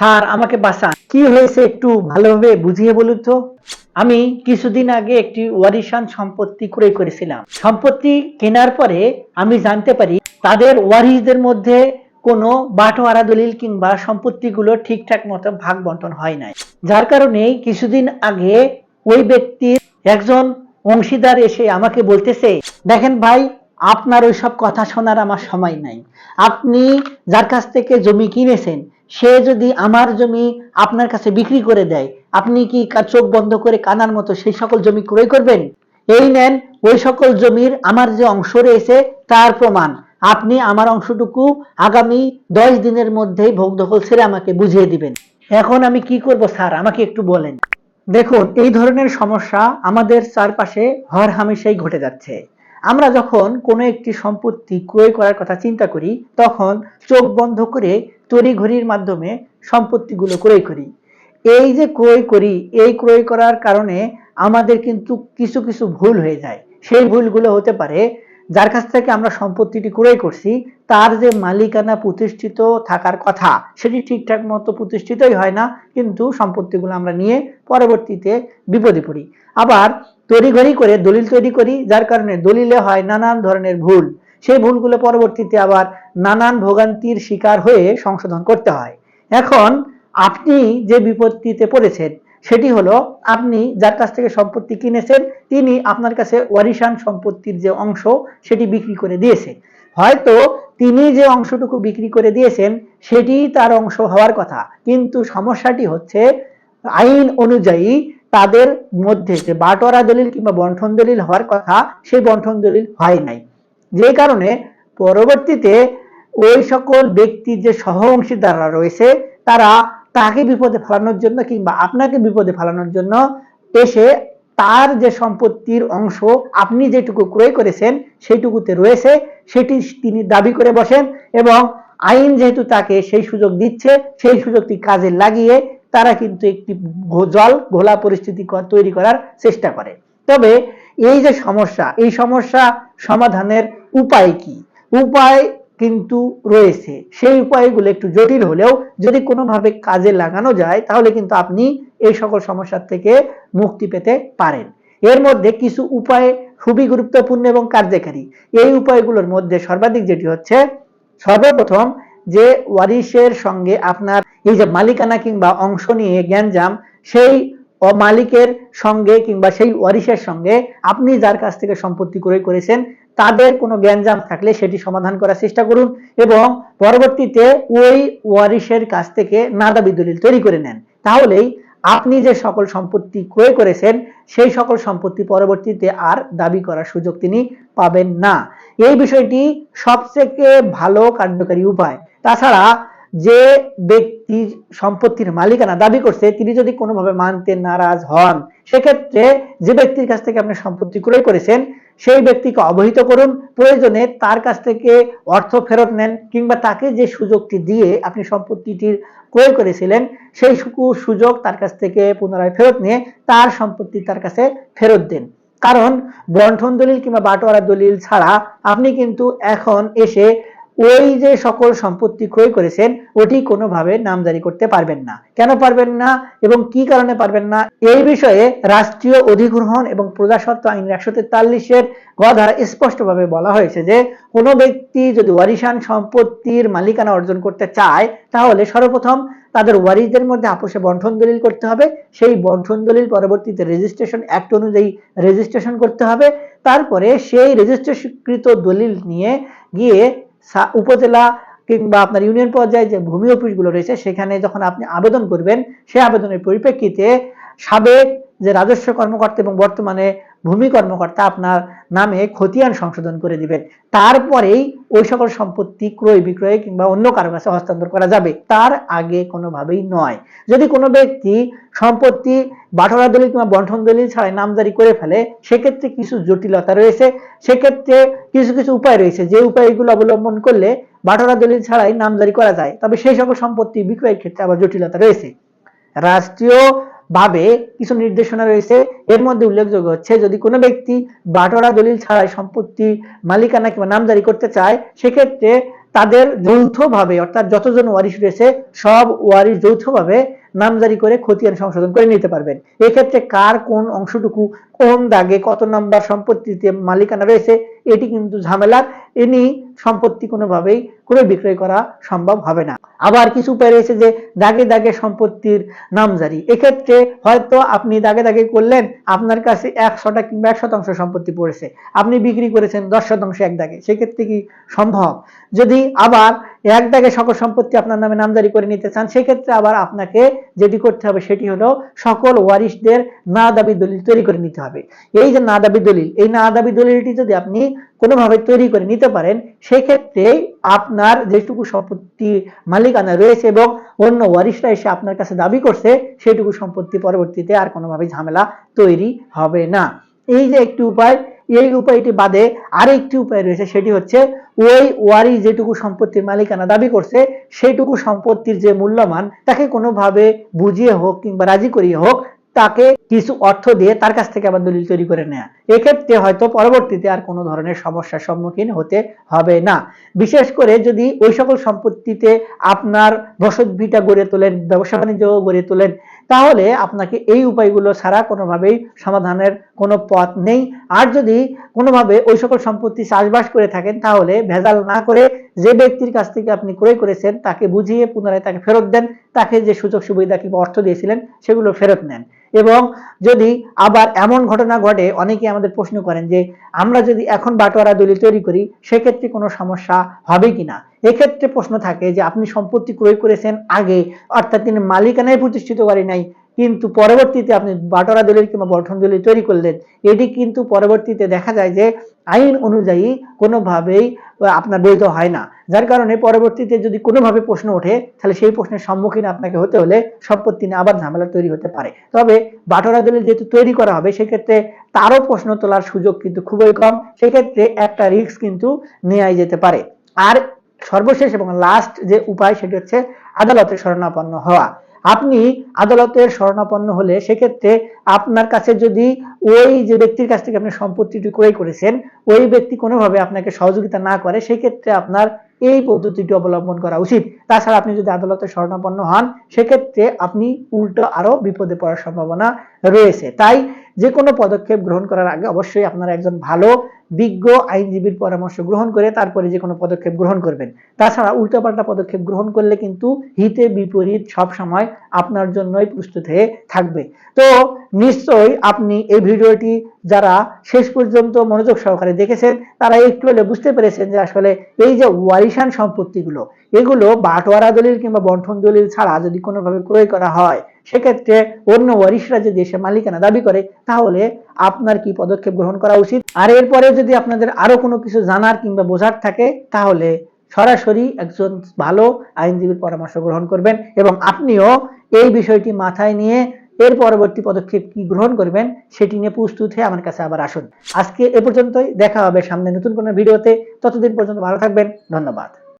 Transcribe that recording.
Sir, আমাকে বাঁচান। কি হয়েছে একটু ভালোভাবে বুঝিয়ে বলুন তো? আমি কিছুদিন আগে একটি ওয়ারিশান সম্পত্তি ক্রয় করেছিলাম। সম্পত্তি কেনার পরে আমি জানতে পারি তাদের ওয়ারিশদের মধ্যে কোনো বাটোয়ারা দলিল কিংবা সম্পত্তিগুলো ঠিকঠাক মতো ভাগ বন্টন হয় নাই। যার কারণে কিছুদিন আগে ওই ব্যক্তির একজন অংশীদার এসে আমাকে বলতেছে, দেখেন ভাই, আপনার ওই সব কথা শোনার আমার সময় নাই। আপনি যার কাছ থেকে জমি কিনেছেন সে যদি আমার জমি আপনার কাছে বিক্রি করে দেয়, আপনি কি চোখ বন্ধ করে কানার মতো সেই সকল জমি ক্রয় করবেন? এই নেন, ওই সকল জমির আমার যে অংশ রয়েছে তার প্রমাণ। আপনি আমার অংশটুকু আগামী দশ দিনের মধ্যেই ভোগ দখল ছেড়ে আমাকে বুঝিয়ে দিবেন। এখন আমি কি করব স্যার? আমাকে একটু বলেন। দেখুন, এই ধরনের সমস্যা আমাদের চারপাশে হর হামেশাই ঘটে যাচ্ছে। আমরা যখন কোনো একটি সম্পত্তি ক্রয় করার কথা চিন্তা করি, তখন চোখ বন্ধ করে তড়িঘড়ির মাধ্যমে সম্পত্তিগুলো ক্রয় করি। এই যে ক্রয় করি, এই ক্রয় করার কারণে আমাদের কিন্তু কিছু কিছু ভুল হয়ে যায়। সেই ভুলগুলো হতে পারে, যার কাছ থেকে আমরা সম্পত্তিটি ক্রয় করছি, তার যে মালিকানা প্রতিষ্ঠিত থাকার কথা, সেটি ঠিকঠাক মতো প্রতিষ্ঠিতই হয় না, কিন্তু সম্পত্তিগুলো আমরা নিয়ে পরবর্তীতে বিপদে পড়ি। আবার তড়িঘড়ি করে দলিল তৈরি করি, যার কারণে দলিলে হয় নানান ধরনের ভুল। সেই ভুলগুলো পরবর্তীতে আবার নানান ভোগান্তির শিকার হয়ে সংশোধন করতে হয়। এখন আপনি যে বিপত্তিতে পড়েছেন, সেটি হলো আপনি যার কাছ থেকে সম্পত্তি কিনেছেন, তিনি আপনার কাছে ওয়ারিশান সম্পত্তির যে অংশ, সেটি বিক্রি করে দিয়েছে। হয়তো তিনি যে অংশটুকু বিক্রি করে দিয়েছেন, সেটি তার অংশ হওয়ার কথা। কিন্তু সমস্যাটি হচ্ছে আইন অনুযায়ী তাদের মধ্যে যে বাটোয়ারা দলিল কিংবা বন্ঠন দলিল হওয়ার কথা সেই বন্ঠন দলিল হয় নাই। যে কারণে পরবর্তীতে ওই সকল ব্যক্তির যে সহ অংশীদাররা রয়েছে, তারা তাকে বিপদে ফেলানোর জন্য কিংবা আপনাকে বিপদে ফেলানোর জন্য এসে তার যে সম্পত্তির অংশ আপনি যেটুকু ক্রয় করেছেন সেইটুকুতে রয়েছে, সেটি তিনি দাবি করে বসেন এবং আইন যেহেতু তাকে সেই সুযোগ দিচ্ছে, সেই সুযোগটি কাজে লাগিয়ে তারা কিন্তু একটি জল ঘোলা পরিস্থিতি তৈরি করার চেষ্টা করে। তবে এই যে সমস্যা, এই সমস্যা সমাধানের উপায় কি? উপায় কিন্তু রয়েছে। সেই উপায়গুলো একটু জটিল হলেও যদি কোনোভাবে কাজে লাগানো যায়, তাহলে কিন্তু আপনি এই সকল সমস্যার থেকে মুক্তি পেতে পারেন। এর মধ্যে কিছু উপায় খুবই গুরুত্বপূর্ণ এবং কার্যকারী। এই উপায়গুলোর মধ্যে সর্বাধিক যেটি হচ্ছে, সর্বপ্রথম যে ওয়ারিশের সঙ্গে আপনার এই যে মালিকানা কিংবা অংশ নিয়ে জ্ঞানজাম সেই মালিকের সঙ্গে কিংবা সেই ওয়ারিশের সঙ্গে আপনি যার কাছ থেকে সম্পত্তি ক্রয় করেছেন তাদের কোনো জ্ঞানজাম থাকলে সেটি সমাধান করার চেষ্টা করুন এবং পরবর্তীতে ওই ওয়ারিশের কাছ থেকে না দাবি দলিল তৈরি করে নেন। তাহলেই আপনি যে সকল সম্পত্তি ক্রয় করেছেন, সেই সকল সম্পত্তি পরবর্তীতে আর দাবি করার সুযোগ তিনি পাবেন না। এই বিষয়টি সবথেকে ভালো কার্যকারী উপায়। তাছাড়া যে ব্যক্তি সম্পত্তির মালিকানা দাবি করছে, তিনি যদি কোনোভাবে মানতে নারাজ হন, সেক্ষেত্রে যে ব্যক্তির কাছ থেকে আপনি সম্পত্তি ক্রয় করেছেন সেই ব্যক্তিকে অবহিত করুন। প্রয়োজনে তার কাছ থেকে অর্থ ফেরত নেন কিংবা তাকে যে সুযোগটি দিয়ে আপনি সম্পত্তিটির ক্রয় করেছিলেন, সেই সুযোগ তার কাছ থেকে পুনরায় ফেরত নিয়ে তার সম্পত্তি তার কাছে ফেরত দেন। কারণ বন্ঠন দলিল কিংবা বাটোয়ারা দলিল ছাড়া আপনি কিন্তু এখন এসে ওই যে সকল সম্পত্তি ক্রয় করেছেন, ওটি কোনোভাবে নামজারি করতে পারবেন না। কেন পারবেন না এবং কি কারণে পারবেন না? এই বিষয়ে রাষ্ট্রীয় অধিগ্রহণ এবং প্রজাস্বত্ব আইন একশো তেতাল্লিশের গধারা স্পষ্টভাবে বলা হয়েছে যে, কোনো ব্যক্তি যদি ওয়ারিশান সম্পত্তির মালিকানা অর্জন করতে চায়, তাহলে সর্বপ্রথম তাদের ওয়ারিশদের মধ্যে আপোষে বন্ঠন দলিল করতে হবে। সেই বন্ঠন দলিল পরবর্তীতে রেজিস্ট্রেশন অ্যাক্ট অনুযায়ী রেজিস্ট্রেশন করতে হবে। তারপরে সেই রেজিস্ট্রেশনকৃত দলিল নিয়ে গিয়ে উপজেলা কিংবা আপনার ইউনিয়ন পর্যায়ে যে ভূমি অফিসগুলো রয়েছে, সেখানে যখন আপনি আবেদন করবেন সেই আবেদনের পরিপ্রেক্ষিতে সাবেক যে রাজস্ব কর্মকর্তা এবং বর্তমানে ভূমি কর্মকর্তা আপনার নামে খতিয়ান সংশোধন করে দিবেন। তারপরেই ওই সকল সম্পত্তি ক্রয় বিক্রয় কিংবা অন্য কারও কাছে হস্তান্তর করা যাবে। তার আগে কোনোভাবেই নয়। যদি কোনো ব্যক্তি সম্পত্তি বাটোয়ারা দলিল কিংবা বন্ঠন দলিল ছাড়াই নামজারি করে ফেলে, সেক্ষেত্রে কিছু জটিলতা রয়েছে। সেক্ষেত্রে কিছু কিছু উপায় রয়েছে। যে উপায়গুলো অবলম্বন করলে বাটোয়ারা দলিল ছাড়াই নামজারি করা যায়। তবে সেই সকল সম্পত্তি বিক্রয়ের ক্ষেত্রে আবার জটিলতা রয়েছে। রাষ্ট্রীয় ভাবে কিছু নির্দেশনা রয়েছে। এর মধ্যে উল্লেখযোগ্য হচ্ছে, যদি কোনো ব্যক্তি বাটোয়ারা দলিল ছাড়াই সম্পত্তি মালিকানা কিংবা নামজারি করতে চায়, সেক্ষেত্রে তাদের যৌথভাবে, অর্থাৎ যতজন ওয়ারিশ রয়েছে, সব ওয়ারিশ যৌথভাবে নামজারি করে খতিয়ান সংশোধন করে নিতে পারবেন। এক্ষেত্রে কার কোন অংশটুকু, কোন দাগে কত নাম্বার সম্পত্তিতে মালিকানা রয়েছে, এটি কিন্তু ঝামেলার। এনি সম্পত্তি কোনোভাবেই ক্রয় বিক্রয় করা সম্ভব হবে না। আবার কিছু উপায় রয়েছে যে দাগে দাগে সম্পত্তির নামজারি। এক্ষেত্রে হয়তো আপনি দাগে দাগে করলেন, আপনার কাছে একশোটা কিংবা এক শতাংশ সম্পত্তি পড়েছে। আপনি বিক্রি করেছেন দশ শতাংশ এক দাগে। সেক্ষেত্রে কি সম্ভব? যদি আবার এক দাগে সকল সম্পত্তি আপনার নামে নামজারি করে নিতে চান, সেক্ষেত্রে আবার আপনাকে যেটি করতে হবে সেটি হলো সকল ওয়ারিশদের না দাবি দলিল তৈরি করে নিতে হবে। এই যে না দাবি দলিল, এই না দাবি দলিলটি যদি আপনি কোনোভাবে তৈরি করে নিতে পারেন সেক্ষেত্রে আপনার যেটুকু সম্পত্তি মালিকানা রয়েছে এবং অন্য ওয়ারিশরা এসে আপনার কাছে দাবি করছে, সেটুকু সম্পত্তি পরবর্তীতে আর কোনোভাবে ঝামেলা তৈরি হবে না। এই যে একটি উপায়, এই উপায়টি বাদে আরেকটি উপায় রয়েছে, সেটি হচ্ছে ওই ওয়ারি যেটুকু সম্পত্তির মালিকানা দাবি করছে, সেটুকু সম্পত্তির যে মূল্যমান তাকে কোনোভাবে বুঝিয়ে হোক কিংবা রাজি করিয়ে হোক, তাকে কিছু অর্থ দিয়ে তার কাছ থেকে আবার দলিল তৈরি করে নেয়া। এক্ষেত্রে হয়তো পরবর্তীতে আর কোনো ধরনের সমস্যার সম্মুখীন হতে হবে না। বিশেষ করে যদি ওই সকল সম্পত্তিতে আপনার বসত ভিটা গড়ে তোলেন, ব্যবসা বাণিজ্য গড়ে তোলেন, তাহলে আপনাকে এই উপায়গুলো ছাড়া কোনোভাবেই সমাধানের কোনো পথ নেই। আর যদি কোনোভাবে ওই সকল সম্পত্তি চাষবাস করে থাকেন, তাহলে ভেজাল না করে যে ব্যক্তির কাছ থেকে আপনি ক্রয় করেছেন, তাকে বুঝিয়ে পুনরায় তাকে ফেরত দেন। তাকে যে সুযোগ সুবিধা কিংবা অর্থ দিয়েছিলেন, সেগুলো ফেরত নেন। এবং যদি আবার এমন ঘটনা ঘটে অনেকে আমাদের প্রশ্ন করেন যে, আমরা যদি এখন বাটোয়ারা দলিল তৈরি করি, সেক্ষেত্রে কোনো সমস্যা হবে কিনা? এক্ষেত্রে প্রশ্ন থাকে যে, আপনি সম্পত্তি ক্রয় করেছেন আগে, অর্থাৎ তিনি মালিকানায় প্রতিষ্ঠিত করেন নাই, কিন্তু পরবর্তীতে আপনি বাটোয়ারা দলিল কিংবা গঠন দলিল তৈরি করলেন। এটি কিন্তু পরবর্তীতে দেখা যায় যে, আইন অনুযায়ী কোনোভাবেই আপনার বৈধ হয় না। যার কারণে পরবর্তীতে যদি কোনোভাবে প্রশ্ন ওঠে, তাহলে সেই প্রশ্নের সম্মুখীন আপনাকে হতে হলে সম্পত্তি নিয়ে আবার ঝামেলা তৈরি হতে পারে। তবে বাটোয়ারা দলিল যেহেতু তৈরি করা হবে, সেক্ষেত্রে তারও প্রশ্ন তোলার সুযোগ কিন্তু খুবই কম। সেক্ষেত্রে একটা রিস্ক কিন্তু নেওয়াই যেতে পারে। আর সর্বশেষ এবং লাস্ট যে উপায়, সেটি হচ্ছে আদালতে শরণাপন্ন হওয়া। আপনি আদালতের শরণাপন্ন হলে সেক্ষেত্রে আপনার কাছে যদি ওই যে ব্যক্তির কাছ থেকে আপনি সম্পত্তিটি ক্রয় করেছেন, ওই ব্যক্তি কোনোভাবে আপনাকে সহযোগিতা না করে, সেক্ষেত্রে আপনার এই পদ্ধতিটি অবলম্বন করা উচিত। তাছাড়া আপনি যদি আদালতে শরণাপন্ন হন, সেক্ষেত্রে আপনি উল্টো আরও বিপদে পড়ার সম্ভাবনা রয়েছে। তাই যে কোনো পদক্ষেপ গ্রহণ করার আগে অবশ্যই আপনারা একজন ভালো, বিজ্ঞ আইনজীবীর পরামর্শ গ্রহণ করে তারপরে যে কোনো পদক্ষেপ গ্রহণ করবেন। তাছাড়া উল্টোপাল্টা পদক্ষেপ গ্রহণ করলে কিন্তু হিতে বিপরীত সব সময় আপনার জন্যই প্রস্তুত হয়ে থাকবে। তো নিশ্চয়ই আপনি এই ভিডিওটি যারা শেষ পর্যন্ত মনোযোগ সহকারে দেখেছেন, তারা একটু হলে বুঝতে পেরেছেন যে আসলে এই যে ওয়ারিশান সম্পত্তিগুলো, এগুলো বাটোয়ারা দলিল কিংবা বন্ঠন দলিল ছাড়া যদি কোনোভাবে ক্রয় করা হয় সেক্ষেত্রে অন্য ওয়ারিশরা যদি এসে মালিকানা দাবি করে, তাহলে আপনার কি পদক্ষেপ গ্রহণ করা উচিত? আর এরপরে যদি আপনাদের আরও কোনো কিছু জানার কিংবা বোঝার থাকে, তাহলে সরাসরি একজন ভালো আইনজীবীর পরামর্শ গ্রহণ করবেন এবং আপনিও এই বিষয়টি মাথায় নিয়ে এর পরবর্তী পদক্ষেপ কি গ্রহণ করবেন, সেটি নিয়ে প্রস্তুত হয়ে আমার কাছে আবার আসুন। আজকে এ পর্যন্তই। দেখা হবে সামনে নতুন কোনো ভিডিওতে। ততদিন পর্যন্ত ভালো থাকবেন। ধন্যবাদ।